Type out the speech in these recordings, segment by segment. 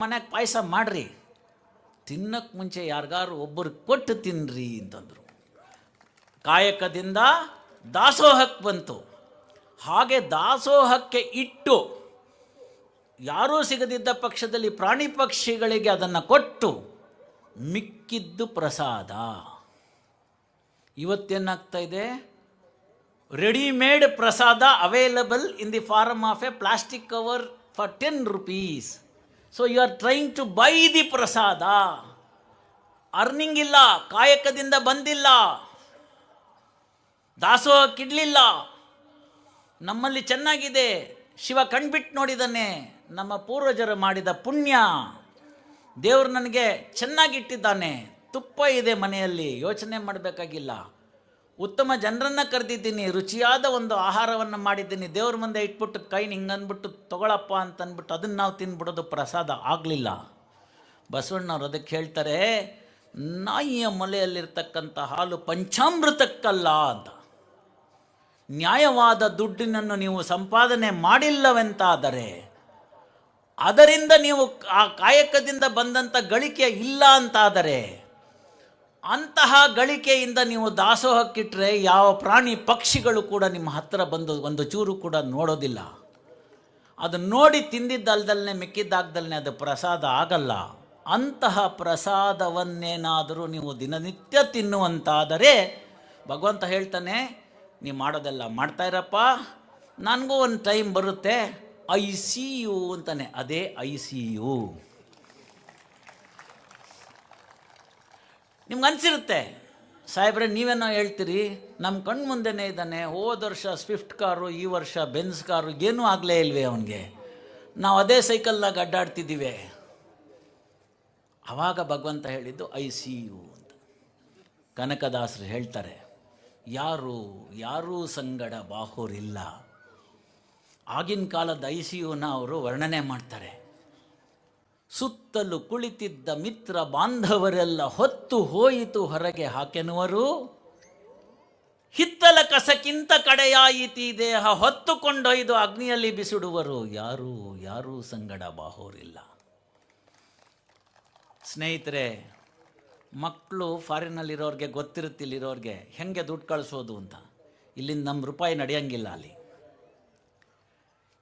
ಮನ್ಯಾಗ ಪಾಯಸ ಮಾಡ್ರಿ. ತಿನ್ನಕ್ಕೆ ಮುಂಚೆ ಯಾರಿಗಾರು ಒಬ್ಬರು ಕೊಟ್ಟು ತಿನ್ರಿ ಅಂತಂದರು. ಕಾಯಕದಿಂದ ದಾಸೋಹಕ್ಕೆ ಬಂತು. ಹಾಗೆ ದಾಸೋಹಕ್ಕೆ ಇಟ್ಟು ಯಾರೂ ಸಿಗದಿದ್ದ ಪಕ್ಷದಲ್ಲಿ ಪ್ರಾಣಿ ಪಕ್ಷಿಗಳಿಗೆ ಅದನ್ನು ಕೊಟ್ಟು ಮಿಕ್ಕಿದ್ದು ಪ್ರಸಾದ. ಇವತ್ತೇನಾಗ್ತಾ ಇದೆ? Readymade prasada available in the form of a plastic cover for ten rupees so you are trying to buy the prasada earning ಇಲ್ಲ ಕಾಯಕದಿಂದ ಬಂದಿಲ್ಲ ದಾಸೋಹಕ್ಕಿಡಲಿಲ್ಲ ನಮ್ಮಲ್ಲಿ ಚೆನ್ನಾಗಿದೆ ಶಿವ ಕಣ್ಬಿಟ್ಟು ನೋಡಿದ್ದಾನೆ ನಮ್ಮ ಪೂರ್ವಜರು ಮಾಡಿದ ಪುಣ್ಯ ದೇವರು ನನಗೆ ಚೆನ್ನಾಗಿಟ್ಟಿದ್ದಾನೆ ತುಪ್ಪ ಇದೆ ಮನೆಯಲ್ಲಿ ಯೋಚನೆ ಮಾಡಬೇಕಾಗಿಲ್ಲ ಉತ್ತಮ ಜನರನ್ನು ಕರೆದಿದ್ದೀನಿ, ರುಚಿಯಾದ ಒಂದು ಆಹಾರವನ್ನು ಮಾಡಿದ್ದೀನಿ, ದೇವ್ರ ಮುಂದೆ ಇಟ್ಬಿಟ್ಟು ಕೈ ಹಿಂಗೆ ಅಂದ್ಬಿಟ್ಟು ತಗೊಳಪ್ಪ ಅಂತ ಅಂದ್ಬಿಟ್ಟು ಅದನ್ನು ನಾವು ತಿನ್ಬಿಡೋದು ಪ್ರಸಾದ ಆಗಲಿಲ್ಲ. ಬಸವಣ್ಣವ್ರು ಅದಕ್ಕೆ ಹೇಳ್ತಾರೆ, ನಾಯಿಯ ಮೊಲೆಯಲ್ಲಿರ್ತಕ್ಕಂಥ ಹಾಲು ಪಂಚಾಮೃತಕ್ಕಲ್ಲ ಅಂತ. ನ್ಯಾಯವಾದ ದುಡ್ಡಿನನ್ನು ನೀವು ಸಂಪಾದನೆ ಮಾಡಿಲ್ಲವೆಂತಾದರೆ, ಅದರಿಂದ ನೀವು ಆ ಕಾಯಕದಿಂದ ಬಂದಂಥ ಗಳಿಕೆ ಇಲ್ಲ ಅಂತಾದರೆ ಅಂತಹ ಗಳಿಕೆಯಿಂದ ನೀವು ದಾಸೋಹಕ್ಕಿಟ್ಟರೆ ಯಾವ ಪ್ರಾಣಿ ಪಕ್ಷಿಗಳು ಕೂಡ ನಿಮ್ಮ ಹತ್ತಿರ ಬಂದು ಒಂದು ಚೂರು ಕೂಡ ನೋಡೋದಿಲ್ಲ. ಅದು ನೋಡಿ ತಿಂದಿದ್ದಲ್ದಲ್ಲೇ ಮಿಕ್ಕಿದ್ದಾಗ್ದಲ್ಲೇ ಅದು ಪ್ರಸಾದ ಆಗಲ್ಲ. ಅಂತಹ ಪ್ರಸಾದವನ್ನೇನಾದರೂ ನೀವು ದಿನನಿತ್ಯ ತಿನ್ನುವಂತಾದರೆ ಭಗವಂತ ಹೇಳ್ತಾನೆ ನೀವು ಮಾಡೋದೆಲ್ಲ ಮಾಡ್ತಾ ಇರಪ್ಪ. ನನಗೂ ಒಂದು ಟೈಮ್ ಬರುತ್ತೆ. ಐ ಸಿ ಯು ಅಂತಾನೆ. ಅದೇ, ಐ ಸಿ ಯು ನಿಮ್ಗೆ ಅನಿಸಿರುತ್ತೆ? ಸಾಹೇಬ್ರೆ, ನೀವೇನೋ ಹೇಳ್ತೀರಿ ನಮ್ಮ ಕಣ್ಣು ಮುಂದೆನೇ ಇದ್ದಾನೆ, ಹೋದ ವರ್ಷ ಸ್ವಿಫ್ಟ್ ಕಾರು, ಈ ವರ್ಷ ಬೆನ್ಸ್ ಕಾರು, ಏನೂ ಆಗಲೇ ಇಲ್ವೇ ಅವನಿಗೆ? ನಾವು ಅದೇ ಸೈಕಲ್ನಾಗ ಅಡ್ಡಾಡ್ತಿದ್ದೀವಿ. ಆವಾಗ ಭಗವಂತ ಹೇಳಿದ್ದು, ಐ ಸಿ ಯು ಅಂತ. ಕನಕದಾಸರು ಹೇಳ್ತಾರೆ, ಯಾರು, ಯಾರೂ ಸಂಗಡ ಬಾಹುರಿಲ್ಲ. ಆಗಿನ ಕಾಲದ ಐ ಸಿ ಯುನ ಅವರು ವರ್ಣನೆ ಮಾಡ್ತಾರೆ. ಸುತ್ತಲು ಕುಳಿತಿದ್ದ ಮಿತ್ರ ಬಾಂಧವರೆಲ್ಲ ಹೊತ್ತು ಹೋಯಿತು ಹೊರಗೆ ಹಾಕೆನುವರು ಹಿತ್ತಲ ಕಸಕ್ಕಿಂತ ಕಡೆಯಾಯಿತಿ ದೇಹ ಹೊತ್ತುಕೊಂಡೊಯ್ದು ಅಗ್ನಿಯಲ್ಲಿ ಬಿಸಿಡುವರು. ಯಾರೂ ಯಾರೂ ಸಂಗಡ ಬಾಹೋರಿಲ್ಲ. ಸ್ನೇಹಿತರೆ ಮಕ್ಕಳು ಫಾರಿನಲ್ಲಿರೋರಿಗೆ ಗೊತ್ತಿರುತ್ತೆ ಇಲ್ಲಿರೋರಿಗೆ ಹೆಂಗೆ ದುಡ್ಡು ಕಳಿಸೋದು ಅಂತ? ಇಲ್ಲಿಂದ ನಮ್ಮ ರೂಪಾಯಿ ನಡೆಯಂಗಿಲ್ಲ ಅಲ್ಲಿ.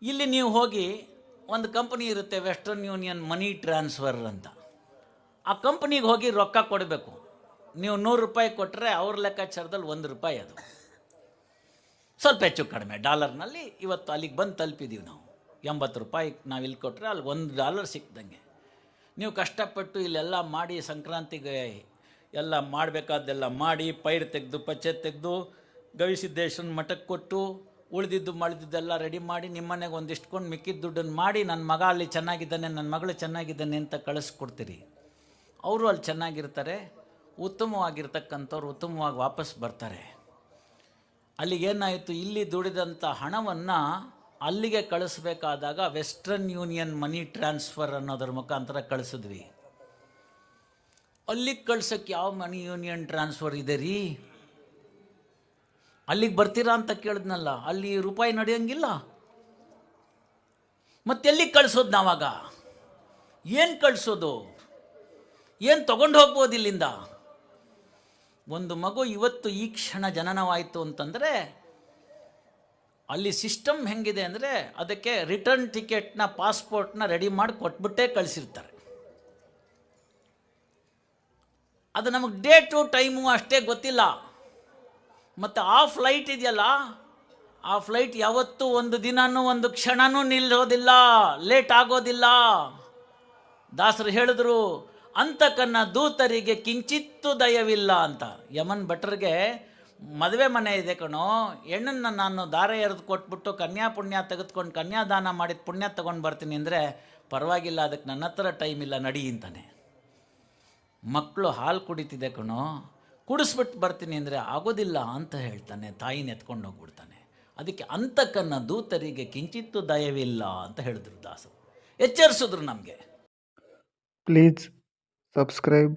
ಇಲ್ಲಿ ನೀವು ಹೋಗಿ ಒಂದು ಕಂಪನಿ ಇರುತ್ತೆ ವೆಸ್ಟರ್ನ್ ಯೂನಿಯನ್ ಮನಿ ಟ್ರಾನ್ಸ್ಫರ್ ಅಂತ. ಆ ಕಂಪ್ನಿಗೆ ಹೋಗಿ ರೊಕ್ಕ ಕೊಡಬೇಕು. ನೀವು ನೂರು ರೂಪಾಯಿ ಕೊಟ್ಟರೆ ಅವ್ರ ಲೆಕ್ಕಾಚಾರದಲ್ಲಿ ಒಂದು ರೂಪಾಯಿ ಅದು. ಸ್ವಲ್ಪ ಹೆಚ್ಚು ಕಡಿಮೆ. ಡಾಲರ್ನಲ್ಲಿ ಇವತ್ತು ಅಲ್ಲಿಗೆ ಬಂದು ತಲುಪಿದ್ದೀವಿ ನಾವು. ಎಂಬತ್ತು ರೂಪಾಯಿ ನಾವು ಇಲ್ಲಿ ಕೊಟ್ಟರೆ ಅಲ್ಲಿ ಒಂದು ಡಾಲರ್ ಸಿಕ್ದಂಗೆ. ನೀವು ಕಷ್ಟಪಟ್ಟು ಇಲ್ಲೆಲ್ಲ ಮಾಡಿ ಸಂಕ್ರಾಂತಿಗೆ ಎಲ್ಲ ಮಾಡಬೇಕಾದ್ದೆಲ್ಲ ಮಾಡಿ, ಪೈರು ತೆಗೆದು, ಪಚ್ಚೆ ತೆಗೆದು ಗವಿಸಿದ್ದೇಶ್ವರನ ಮಠಕ್ಕೆ ಕೊಟ್ಟು ಉಳಿದಿದ್ದು ಮಳೆದಿದ್ದೆಲ್ಲ ರೆಡಿ ಮಾಡಿ ನಿಮ್ಮನೆಗೆ ಒಂದಿಷ್ಟು ಕೊಂಡು ಮಿಕ್ಕಿದ ದುಡ್ಡನ್ನು ಮಾಡಿ ನನ್ನ ಮಗ ಅಲ್ಲಿ ಚೆನ್ನಾಗಿದ್ದಾನೆ ನನ್ನ ಮಗಳು ಚೆನ್ನಾಗಿದ್ದಾನೆ ಅಂತ ಕಳಿಸ್ಕೊಡ್ತೀರಿ. ಅವರು ಅಲ್ಲಿ ಚೆನ್ನಾಗಿರ್ತಾರೆ, ಉತ್ತಮವಾಗಿರ್ತಕ್ಕಂಥವ್ರು ಉತ್ತಮವಾಗಿ ವಾಪಸ್ ಬರ್ತಾರೆ. ಅಲ್ಲಿಗೇನಾಯಿತು ಇಲ್ಲಿ ದುಡಿದಂಥ ಹಣವನ್ನು ಅಲ್ಲಿಗೆ ಕಳಿಸ್ಬೇಕಾದಾಗ ವೆಸ್ಟರ್ನ್ ಯೂನಿಯನ್ ಮನಿ ಟ್ರಾನ್ಸ್ಫರ್ ಅನ್ನೋದ್ರ ಮುಖಾಂತರ ಕಳಿಸಿದ್ವಿ. ಅಲ್ಲಿಗೆ ಕಳ್ಸೋಕ್ಕೆ ಯಾವ ಮನಿ ಯೂನಿಯನ್ ಟ್ರಾನ್ಸ್ಫರ್ ಇದೆ ರೀ? ಅಲ್ಲಿಗೆ ಬರ್ತೀರಾ ಅಂತ ಕೇಳಿದ್ನಲ್ಲ, ಅಲ್ಲಿ ರೂಪಾಯಿ ನಡೆಯಂಗಿಲ್ಲ. ಮತ್ತೆಲ್ಲಿಗೆ ಕಳಿಸೋದು ನಾವಾಗ? ಏನು ಕಳಿಸೋದು? ಏನು ತಗೊಂಡು ಹೋಗ್ಬೋದು ಇಲ್ಲಿಂದ? ಒಂದು ಮಗು ಇವತ್ತು ಈ ಕ್ಷಣ ಜನನವಾಯಿತು ಅಂತಂದರೆ, ಅಲ್ಲಿ ಸಿಸ್ಟಮ್ ಹೆಂಗಿದೆ ಅಂದರೆ, ಅದಕ್ಕೆ ರಿಟರ್ನ್ ಟಿಕೆಟ್ನ, ಪಾಸ್ಪೋರ್ಟ್ನ ರೆಡಿ ಮಾಡಿ ಕೊಟ್ಬಿಟ್ಟೇ ಕಳಿಸಿರ್ತಾರೆ. ಅದು ನಮಗೆ ಡೇಟು, ಟೈಮು ಅಷ್ಟೇ ಗೊತ್ತಿಲ್ಲ. ಮತ್ತು ಆ ಫ್ಲೈಟ್ ಇದೆಯಲ್ಲ? ಆ ಫ್ಲೈಟ್ ಯಾವತ್ತೂ ಒಂದು ದಿನನೂ, ಒಂದು ಕ್ಷಣನೂ ನಿಲ್ಲೋದಿಲ್ಲ ಲೇಟ್ ಆಗೋದಿಲ್ಲ. ದಾಸರು ಹೇಳಿದ್ರು ಅಂತಕನ್ನ ದೂತರಿಗೆ ಕಿಂಚಿತ್ತು ದಯವಿಲ್ಲ ಅಂತ. ಯಮನ್ ಭಟ್ರಿಗೆ, ಮದುವೆ ಮನೆ ಇದೆ ಕಣೋ, ಹೆಣ್ಣನ್ನು ನಾನು ದಾರ ಎರೆದು ಕೊಟ್ಬಿಟ್ಟು ಕನ್ಯಾ ಪುಣ್ಯ ತೆಗೆದುಕೊಂಡು ಕನ್ಯಾದಾನ ಮಾಡಿದ ಪುಣ್ಯ ತಗೊಂಡು ಬರ್ತೀನಿ ಅಂದರೆ ಪರವಾಗಿಲ್ಲ, ಅದಕ್ಕೆ ನನ್ನ ಹತ್ರ ಟೈಮ್ ಇಲ್ಲ, ನಡಿ ಅಂತಾನೆ. ಮಕ್ಕಳು ಹಾಲು ಕುಡಿತಿದೆ ಕಣೋ ಕುಡಿಸ್ಬಿಟ್ಟು ಬರ್ತೀನಿ ಅಂದರೆ ಆಗೋದಿಲ್ಲ ಅಂತ ಹೇಳ್ತಾನೆ ತಾಯಿನ ಎತ್ಕೊಂಡು ಹೋಗ್ಬಿಡ್ತಾನೆ. ಅದಕ್ಕೆ ಅಂತಕನ್ನ ದೂತರಿಗೆ ಕಿಂಚಿತ್ತೂ ದಯವಿಲ್ಲ ಅಂತ ಹೇಳಿದ್ರು ದಾಸರು. ಎಚ್ಚರಿಸಿದ್ರು ನಮಗೆ. Please subscribe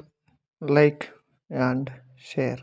like and share.